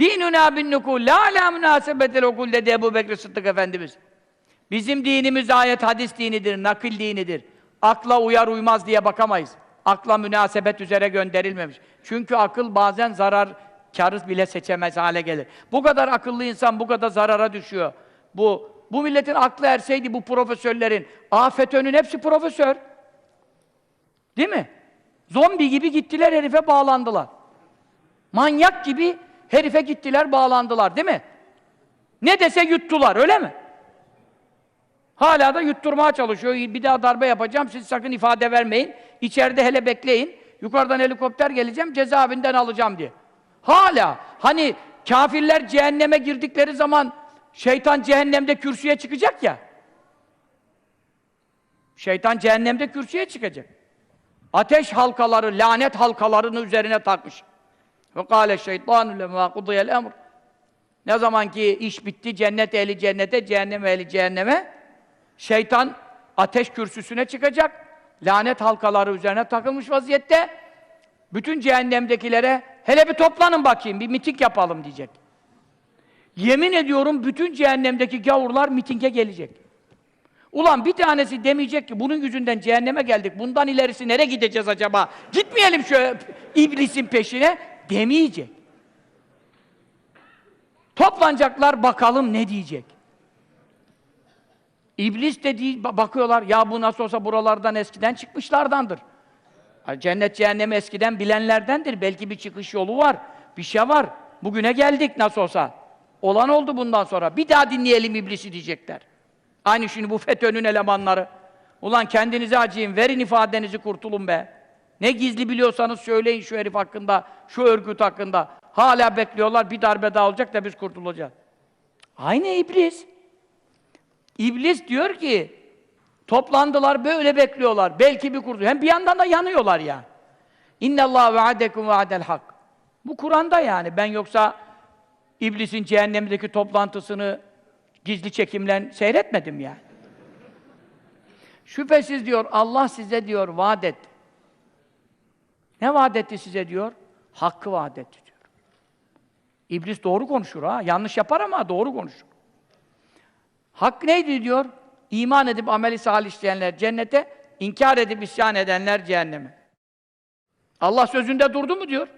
Dinuna bin nukul la ala münasebetel okul dedi Ebu Bekir Sıddık Efendimiz. Bizim dinimiz ayet hadis dinidir, nakil dinidir. Akla uyar uymaz diye bakamayız. Akla münasebet üzere gönderilmemiş. Çünkü akıl bazen zarar, karı bile seçemez hale gelir. Bu kadar akıllı insan bu kadar zarara düşüyor. Bu bu milletin aklı erseydi bu profesörlerin, AFETÖ'nün hepsi profesör. Değil mi? Zombi gibi gittiler herife bağlandılar. Manyak gibi herife gittiler bağlandılar değil mi? Ne dese yuttular öyle mi? Hala da yutturmaya çalışıyor. Bir daha darbe yapacağım, siz sakın ifade vermeyin. İçeride hele bekleyin. Yukarıdan helikopter geleceğim, cezaevinden alacağım diye. Hala, hani kafirler cehenneme girdikleri zaman şeytan cehennemde kürsüye çıkacak ya. Şeytan cehennemde kürsüye çıkacak. Ateş halkaları, lanet halkalarını üzerine takmış. Ve kâle şeytanu lemâ kudiyel emr. Ne zaman ki iş bitti, cennet ehli cennete, cehennem ehli cehenneme, şeytan ateş kürsüsüne çıkacak, lanet halkaları üzerine takılmış vaziyette, bütün cehennemdekilere, hele bir toplanın bakayım, bir miting yapalım diyecek. Yemin ediyorum bütün cehennemdeki gavurlar mitinge gelecek. Ulan bir tanesi demeyecek ki bunun yüzünden cehenneme geldik, bundan ilerisi nereye gideceğiz acaba? Gitmeyelim şu iblisin peşine demeyecek. Toplanacaklar bakalım ne diyecek. İblis de değil, bakıyorlar ya bu nasıl olsa buralardan eskiden çıkmışlardandır. Cennet cehennemi eskiden bilenlerdendir. Belki bir çıkış yolu var, bir şey var. Bugüne geldik nasıl olsa. Olan oldu bundan sonra. Bir daha dinleyelim iblisi diyecekler. Aynı şimdi bu FETÖ'nün elemanları. Ulan kendinize acıyın, verin ifadenizi kurtulun be. Ne gizli biliyorsanız söyleyin şu herif hakkında, şu örgüt hakkında. Hala bekliyorlar, bir darbe daha olacak da biz kurtulacağız. Aynı iblis. İblis diyor ki, toplandılar, böyle bekliyorlar. Belki bir kurtuluş. Hem bir yandan da yanıyorlar ya. İnne Allah vaadekum vaadel hak. Bu Kur'an'da yani. Ben yoksa iblisin cehennemdeki toplantısını gizli çekimlen seyretmedim yani. Şüphesiz diyor Allah size diyor vaat etti. Ne vaat etti size diyor? Hakkı vaat etti diyor. İblis doğru konuşur ha. Yanlış yapar ama doğru konuşur. Hak neydi diyor? İman edip ameli salih işleyenler cennete, inkar edip isyan edenler cehenneme. Allah sözünde durdu mu diyor.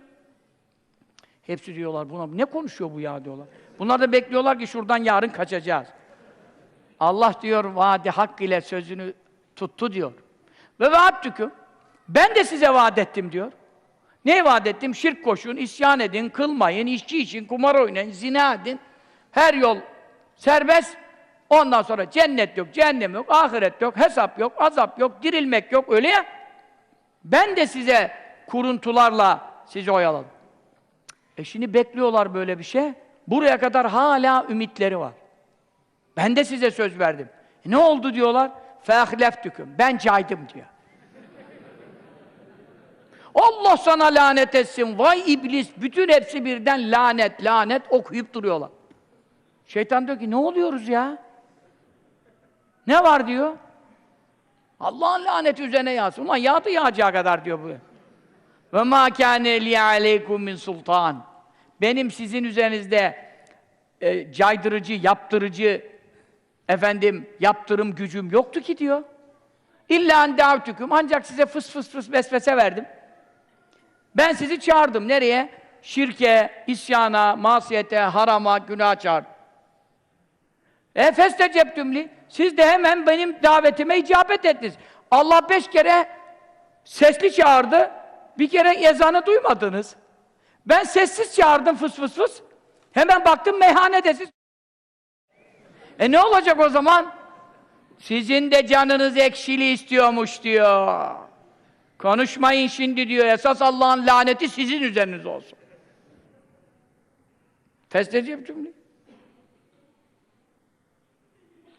Hepsi diyorlar buna ne konuşuyor bu ya diyorlar. Bunlar da bekliyorlar ki şuradan yarın kaçacağız. Allah diyor vaadi hak ile sözünü tuttu diyor. Ve vaattüküm. Ben de size vaat ettim diyor. Ne vaat ettim? Şirk koşun, isyan edin, kılmayın, içki için, kumar oynayın, zina edin. Her yol serbest. Ondan sonra cennet yok, cehennem yok, ahiret yok, hesap yok, azap yok, dirilmek yok, öyle ya. Ben de size kuruntularla sizi oyaladım. E şimdi bekliyorlar böyle bir şey. Buraya kadar hala ümitleri var. Ben de size söz verdim. E ne oldu diyorlar? فَاَخْلَفْتُكُمْ Ben caydım diyor. Allah sana lanet etsin. Vay iblis. Bütün hepsi birden lanet, lanet okuyup duruyorlar. Şeytan diyor ki ne oluyoruz ya? Ne var diyor? Allah'ın laneti üzerine yağsın. Ulan yağdı yağacağı kadar diyor bu. Ve ma kâne li aleykum min sultan. Benim sizin üzerinizde e, caydırıcı, yaptırıcı efendim yaptırım gücüm yoktu ki diyor. İlla en davtüküm. Ancak size fıs fıs fıs vesvese verdim. Ben sizi çağırdım. Nereye? Şirke, isyana, masiyete, harama, günah çağırdım. E festecebtümli. Siz de hemen benim davetime icabet ettiniz. Allah beş kere sesli çağırdı. Bir kere ezanı duymadınız. Ben sessiz çağırdım fıs fıs fıs. Hemen baktım meyhanedesiz. E ne olacak o zaman? Sizin de canınız ekşili istiyormuş diyor. Konuşmayın şimdi diyor. Esas Allah'ın laneti sizin üzeriniz olsun. Festecep cümle.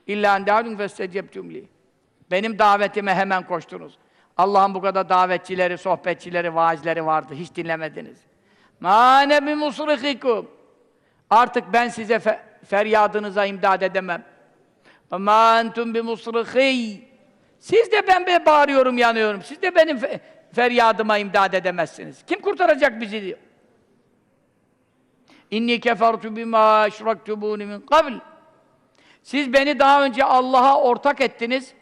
İlla en davun festecep cümle. Benim davetime hemen koştunuz. Allah'ın bu kadar davetçileri, sohbetçileri, vaazları vardı. Hiç dinlemediniz. Mâ nebi musrikikum. Artık ben size feryadınıza imdad edemem. Mâ entum bi musrikî. Siz de ben be bağırıyorum, yanıyorum. Siz de benim fe feryadıma imdad edemezsiniz. Kim kurtaracak bizi diyor. İnni kefertu bima eşraktubuni min kabl. Siz beni daha önce Allah'a ortak ettiniz.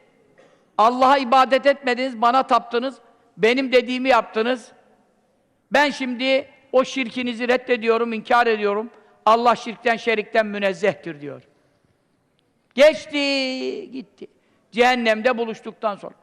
Allah'a ibadet etmediniz, bana taptınız. Benim dediğimi yaptınız. Ben şimdi o şirkinizi reddediyorum, inkar ediyorum. Allah şirkten, şerikten münezzehtir diyor. Geçti, gitti. Cehennemde buluştuktan sonra.